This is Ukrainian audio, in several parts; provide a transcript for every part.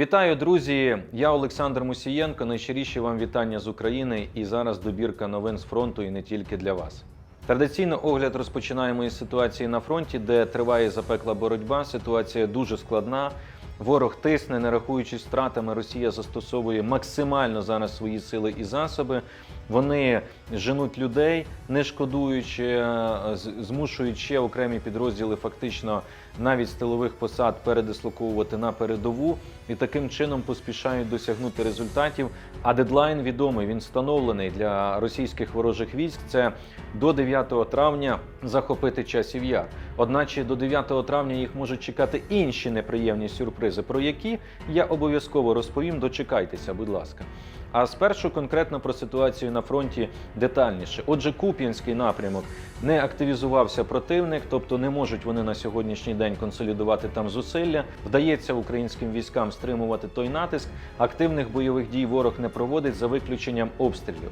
Вітаю, друзі! Я Олександр Мусієнко. Найщиріші вам вітання з України. І зараз добірка новин з фронту і не тільки для вас. Традиційно огляд розпочинаємо із ситуації на фронті, де триває запекла боротьба. Ситуація дуже складна. Ворог тисне, не рахуючись втратами, Росія застосовує максимально зараз свої сили і засоби. Вони женуть людей, не шкодуючи, е, змушують ще окремі підрозділи фактично навіть з тилових посад передислоковувати на передову і таким чином поспішають досягнути результатів. А дедлайн відомий, він встановлений для російських ворожих військ. Це до 9 травня захопити часів яр. Одначе до 9 травня їх можуть чекати інші неприємні сюрпризи, про які я обов'язково розповім. Дочекайтеся, будь ласка. А спершу конкретно про ситуацію на фронті детальніше. Отже, Куп'янський напрямок не активізувався противник, тобто не можуть вони на сьогоднішній день консолідувати там зусилля. Вдається українським військам стримувати той натиск. Активних бойових дій ворог не проводить за виключенням обстрілів.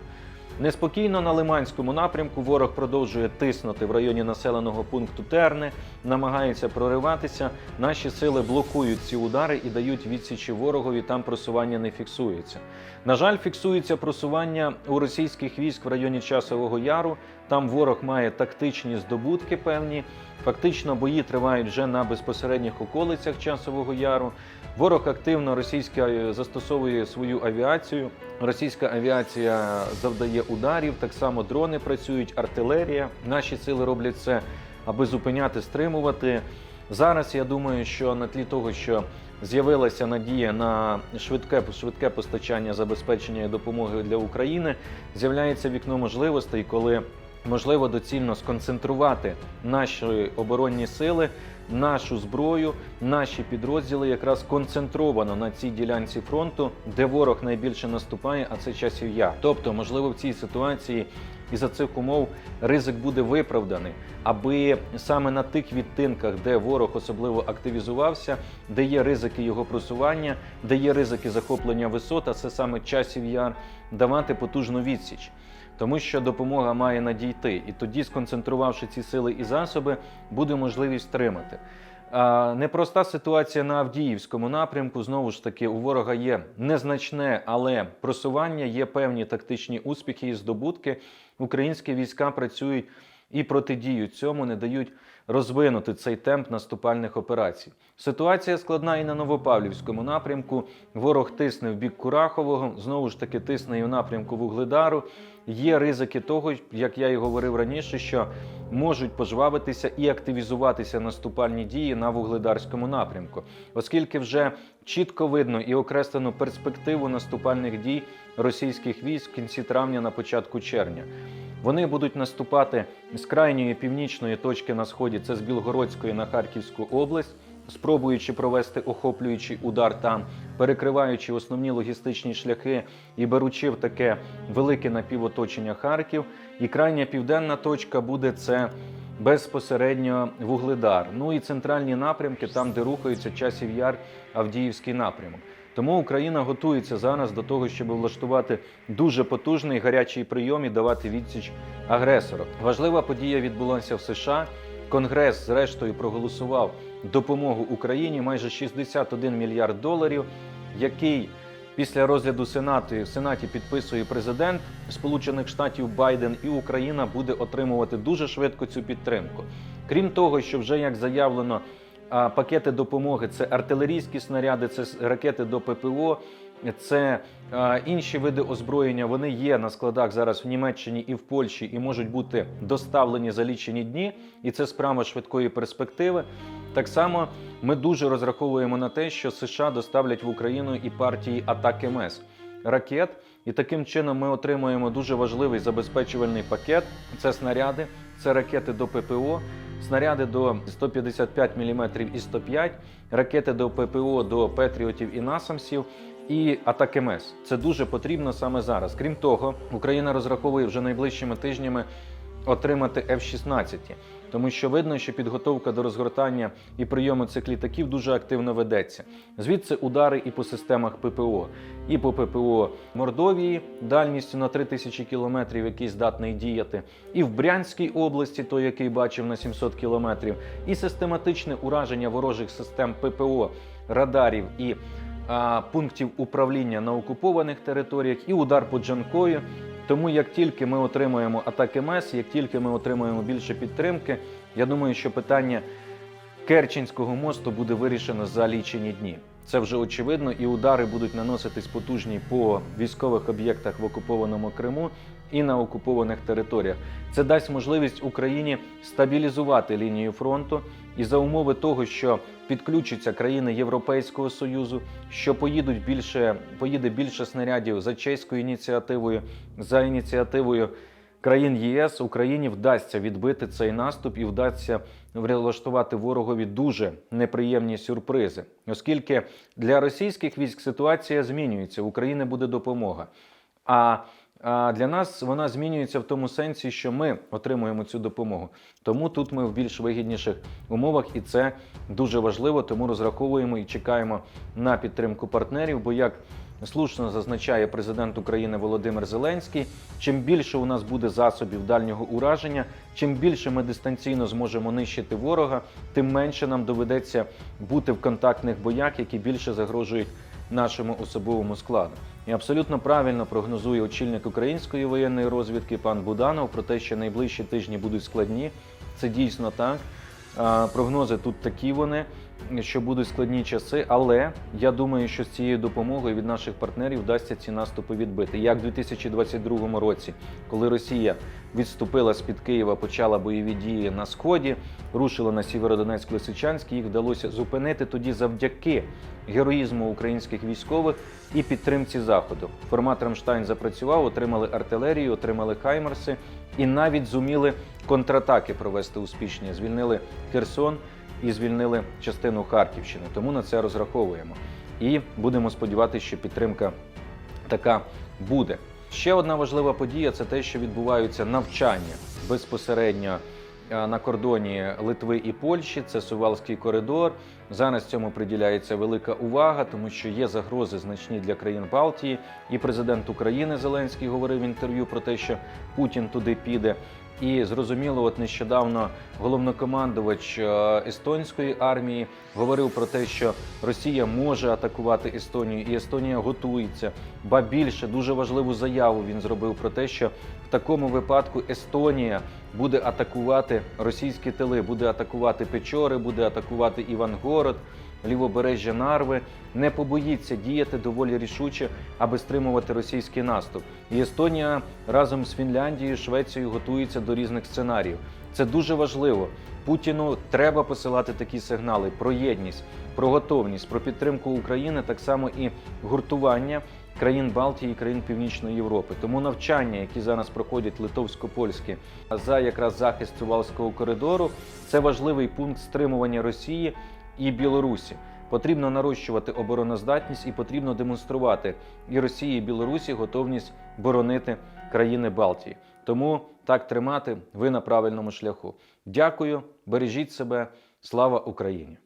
Неспокійно на Лиманському напрямку ворог продовжує тиснути в районі населеного пункту Терни, намагається прориватися. Наші сили блокують ці удари і дають відсічі ворогові. Там просування не фіксується. На жаль, фіксується просування у російських військ в районі Часового Яру. Там ворог має тактичні здобутки певні. Фактично бої тривають вже на безпосередніх околицях Часового Яру. Ворог активно російська е, застосовує свою авіацію. Російська авіація завдає ударів, так само дрони працюють, артилерія. Наші сили роблять це, аби зупиняти, стримувати. Зараз я думаю, що на тлі того, що з'явилася надія на швидке швидке постачання забезпечення і допомоги для України, з'являється вікно можливостей, коли можливо доцільно сконцентрувати наші оборонні сили, нашу зброю, наші підрозділи якраз концентровано на цій ділянці фронту, де ворог найбільше наступає, а це часів я. Тобто, можливо, в цій ситуації і за цих умов ризик буде виправданий, аби саме на тих відтинках, де ворог особливо активізувався, де є ризики його просування, де є ризики захоплення висот, а це саме часів яр, давати потужну відсіч. Тому що допомога має надійти, і тоді, сконцентрувавши ці сили і засоби, буде можливість стримати. Непроста ситуація на Авдіївському напрямку. Знову ж таки, у ворога є незначне, але просування, є певні тактичні успіхи і здобутки. Українські війська працюють і протидіють цьому, не дають розвинути цей темп наступальних операцій. Ситуація складна і на Новопавлівському напрямку. Ворог тисне в бік Курахового, знову ж таки тисне і в напрямку Вугледару. Є ризики того, як я і говорив раніше, що можуть пожвавитися і активізуватися наступальні дії на вугледарському напрямку, оскільки вже чітко видно і окреслено перспективу наступальних дій російських військ в кінці травня на початку червня. Вони будуть наступати з крайньої північної точки на сході, це з Білгородської на Харківську область, спробуючи провести охоплюючий удар там, перекриваючи основні логістичні шляхи і беручи в таке велике напівоточення Харків. І крайня південна точка буде це безпосередньо Вугледар. Ну і центральні напрямки, там, де рухаються часів яр, Авдіївський напрямок. Тому Україна готується зараз до того, щоб влаштувати дуже потужний гарячий прийом і давати відсіч агресору. Важлива подія відбулася в США. Конгрес, зрештою, проголосував допомогу Україні майже 61 мільярд доларів, який після розгляду Сенату в Сенаті підписує президент Сполучених Штатів Байден, і Україна буде отримувати дуже швидко цю підтримку. Крім того, що вже як заявлено. Пакети допомоги це артилерійські снаряди, це ракети до ППО, це а, інші види озброєння. Вони є на складах зараз в Німеччині і в Польщі, і можуть бути доставлені за лічені дні. І це справа швидкої перспективи. Так само ми дуже розраховуємо на те, що США доставлять в Україну і партії атак МС ракет. І таким чином ми отримуємо дуже важливий забезпечувальний пакет. Це снаряди, це ракети до ППО, снаряди до 155 мм і 105, ракети до ППО до Петріотів і Насамсів. І атак МС. Це дуже потрібно саме зараз. Крім того, Україна розраховує вже найближчими тижнями отримати F-16, тому що видно, що підготовка до розгортання і прийому цих літаків дуже активно ведеться. Звідси удари і по системах ППО, і по ППО Мордовії дальністю на 3000 кілометрів, який здатний діяти, і в Брянській області, той, який бачив на 700 кілометрів, і систематичне ураження ворожих систем ППО, радарів і пунктів управління на окупованих територіях і удар по Джанкою. Тому як тільки ми отримуємо атаки МЕС, як тільки ми отримуємо більше підтримки, я думаю, що питання Керченського мосту буде вирішено за лічені дні. Це вже очевидно, і удари будуть наноситись потужні по військових об'єктах в окупованому Криму і на окупованих територіях. Це дасть можливість Україні стабілізувати лінію фронту і за умови того, що підключаться країни Європейського союзу, що поїдуть більше, поїде більше снарядів за чеською ініціативою, за ініціативою країн ЄС Україні вдасться відбити цей наступ і вдасться влаштувати ворогові дуже неприємні сюрпризи, оскільки для російських військ ситуація змінюється. України буде допомога. А а для нас вона змінюється в тому сенсі, що ми отримуємо цю допомогу. Тому тут ми в більш вигідніших умовах, і це дуже важливо. Тому розраховуємо і чекаємо на підтримку партнерів. Бо як слушно зазначає президент України Володимир Зеленський, чим більше у нас буде засобів дальнього ураження, чим більше ми дистанційно зможемо нищити ворога, тим менше нам доведеться бути в контактних боях, які більше загрожують нашому особовому складу. І абсолютно правильно прогнозує очільник української воєнної розвідки пан Буданов про те, що найближчі тижні будуть складні. Це дійсно так. Прогнози тут такі вони, що будуть складні часи, але я думаю, що з цією допомогою від наших партнерів вдасться ці наступи відбити. Як в 2022 році, коли Росія відступила з під Києва, почала бойові дії на сході, рушила на Сєвєродонецьк Лисичанськ, їх вдалося зупинити тоді завдяки героїзму українських військових і підтримці заходу. Формат Рамштайн запрацював, отримали артилерію, отримали хаймерси і навіть зуміли контратаки провести успішні. Звільнили Херсон і звільнили частину Харківщини. Тому на це розраховуємо. І будемо сподіватися, що підтримка така буде. Ще одна важлива подія це те, що відбуваються навчання безпосередньо е, на кордоні Литви і Польщі. Це Сувалський коридор. Зараз цьому приділяється велика увага, тому що є загрози значні для країн Балтії. І президент України Зеленський говорив в інтерв'ю про те, що Путін туди піде. І зрозуміло, от нещодавно головнокомандувач е, естонської армії говорив про те, що Росія може атакувати Естонію, і Естонія готується. Ба більше дуже важливу заяву він зробив про те, що такому випадку Естонія буде атакувати російські тили, буде атакувати Печори, буде атакувати Івангород. Лівобережжя Нарви не побоїться діяти доволі рішуче, аби стримувати російський наступ. І Естонія разом з Фінляндією, Швецією готується до різних сценаріїв. Це дуже важливо. Путіну треба посилати такі сигнали про єдність, про готовність, про підтримку України, так само і гуртування країн Балтії країн Північної Європи. Тому навчання, які зараз проходять литовсько-польські за якраз захист Сувалського коридору, це важливий пункт стримування Росії і Білорусі. Потрібно нарощувати обороноздатність і потрібно демонструвати і Росії, і Білорусі готовність боронити країни Балтії. Тому так тримати, ви на правильному шляху. Дякую, бережіть себе, слава Україні!